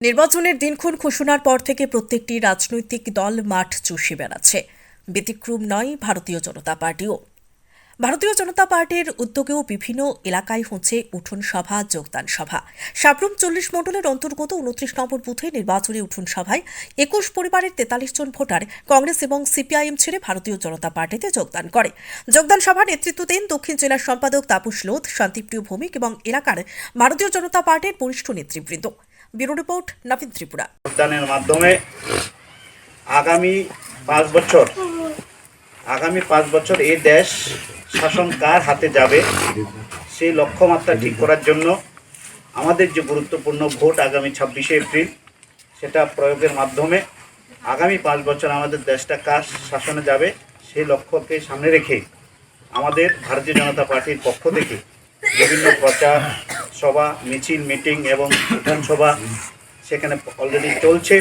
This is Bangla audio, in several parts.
নির্বাচনের দিনক্ষণ ঘোষণার পর থেকে প্রত্যেকটি রাজনৈতিক দল মাঠ চষে বেড়াচ্ছে। ব্যতিক্রম নয়, ভারতীয় জনতা পার্টিও। ভারতীয় জনতা পার্টির উদ্যোগেও বিভিন্ন এলাকায় হচ্ছে উঠোন সভা, যোগদান সভা। সাবরুম চল্লিশ মণ্ডলের অন্তর্গত উনত্রিশ নম্বর বুথে নির্বাচনী উঠোন সভায় একুশ পরিবারের তেতাল্লিশ জন ভোটার কংগ্রেস এবং সিপিআইএম ছেড়ে ভারতীয় জনতা পার্টিতে যোগদান করে। যোগদান সভার নেতৃত্ব দেন দক্ষিণ জেলার সম্পাদক তাপস লোধ, শান্তিপ্রিয় ভৌমিক এবং এলাকার ভারতীয় জনতা পার্টির বরিষ্ঠ নেতৃবৃন্দ। Bureau report Nabin Tripura. ভোটদানের মাধ্যমে আগামী পাঁচ বছর, আগামী পাঁচ বছর এই দেশ শাসন কার হাতে যাবে? সেই লক্ষ্যমাত্রা ঠিক করার জন্য আমাদের যে গুরুত্বপূর্ণ ভোট আগামী ছাব্বিশে এপ্রিল, সেটা প্রয়োগের মাধ্যমে আগামী পাঁচ বছর আমাদের দেশটা কার শাসনে যাবে, সেই লক্ষ্যকে সামনে রেখে আমাদের ভারতীয় জনতা পার্টির পক্ষ থেকে বিভিন্ন প্রচার সভা, মিছিল, মিটিং এবং বিধানসভা সেখানে অলরেডি চলছে।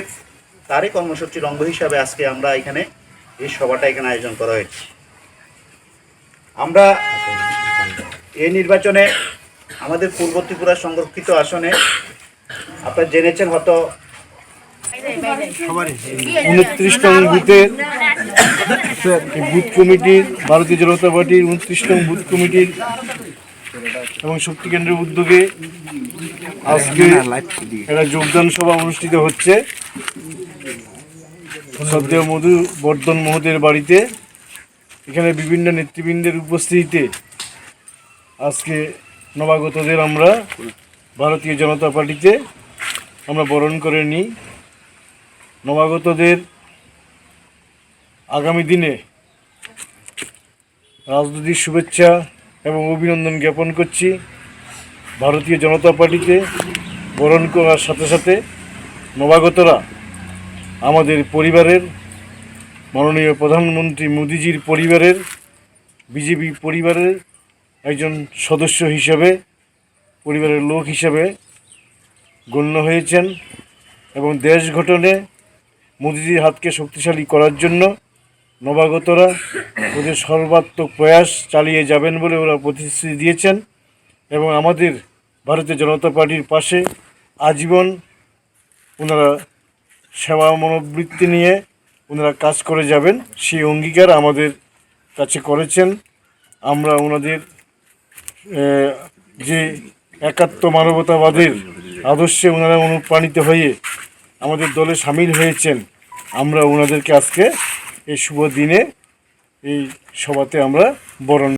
তারই কর্মসূচির অঙ্গ হিসাবে আজকে আমরা এখানে এই সভাটা এখানে আয়োজন করা হয়েছে। আমরা এই নির্বাচনে আমাদের পূর্ব ত্রিপুরা সংরক্ষিত আসনে আপনারা জেনেছেন হয়তো উনত্রিশ নং বুথে বুথ কমিটির ভারতীয় জনতা পার্টির উনত্রিশ নং বুথ কমিটির এবং শক্তি কেন্দ্রের উদ্যোগে আজকে একটা যোগদান সভা অনুষ্ঠিত হচ্ছে। শ্রদ্ধেয় মধু বর্ধন মহোদয়ের বাড়িতে এখানে বিভিন্ন নেতৃবৃন্দের উপস্থিতিতে আজকে নবাগতদের আমরা ভারতীয় জনতা পার্টিতে আমরা বরণ করে নিই। নবাগতদের আগামী দিনে রাজনৈতিক শুভেচ্ছা এবং অভিনন্দন জ্ঞাপন করছি। ভারতীয় জনতা পার্টিতে বরণ করার সাথে সাথে নবাগতরা আমাদের পরিবারের মাননীয় প্রধানমন্ত্রী মোদিজির পরিবারের, বিজেপি পরিবারের একজন সদস্য হিসেবে, পরিবারের লোক হিসেবে গণ্য হয়েছেন এবং দেশ গঠনে মোদিজির হাতকে শক্তিশালী করার জন্য নবাগতরা ওদের সর্বাত্মক প্রয়াস চালিয়ে যাবেন বলে ওরা প্রতিশ্রুতি দিয়েছেন এবং আমাদের ভারতীয় জনতা পার্টির পাশে আজীবন ওনারা সেবা মনোবৃত্তি নিয়ে ওনারা কাজ করে যাবেন, সেই অঙ্গীকার আমাদের কাছে করেছেন। আমরা ওনাদের যে একাত্ম মানবতাবাদের আদর্শে ওনারা অনুপ্রাণিত হয়ে আমাদের দলে সামিল হয়েছেন, আমরা ওনাদেরকে আজকে এই শুভ দিনে এই সভাতে আমরা বরণ